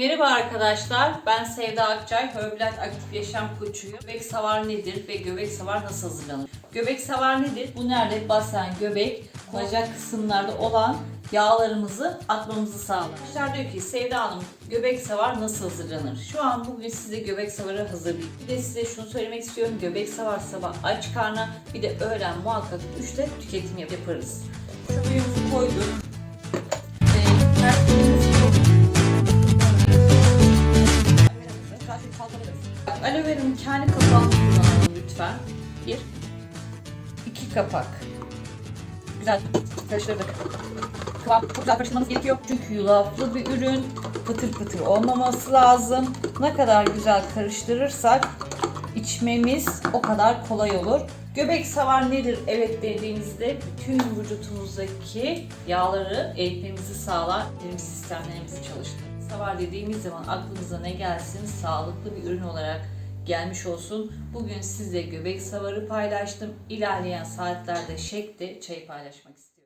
Merhaba arkadaşlar, ben Sevda Akçay, Herbalife Aktif Yaşam Koçuyum. Göbek savar nedir ve göbek savar nasıl hazırlanır? Göbek savar nedir? Bu nerede? Basen, göbek, bacak kısımlarda olan yağlarımızı atmamızı sağlar. Arkadaşlar diyor ki Sevda Hanım göbek savar nasıl hazırlanır? Şu an bugün size göbek savarı hazırlayayım. Bir de size şunu söylemek istiyorum. Göbek savar sabah aç karna bir de öğlen muhakkak 3'te tüketim yap- yaparız. Suyumuzu koyduk. Aloe vera'nın kendi kapağını kullanalım lütfen. Bir, iki kapak. Güzel karıştırdık. Kıvam çok güzel karıştırmamız gerekiyor. Çünkü yulaflı bir ürün. Pıtır pıtır olmaması lazım. Ne kadar güzel karıştırırsak içmemiz o kadar kolay olur. Göbek savar nedir? Evet dediğimizde bütün vücutumuzdaki yağları eritmemizi sağlar, sindirim sistemlerimizi çalıştırır. Savar dediğimiz zaman aklınıza ne gelsin? Sağlıklı bir ürün olarak gelmiş olsun. Bugün sizle göbek savarı paylaştım. İlerleyen saatlerde şekli çayı paylaşmak istiyorum.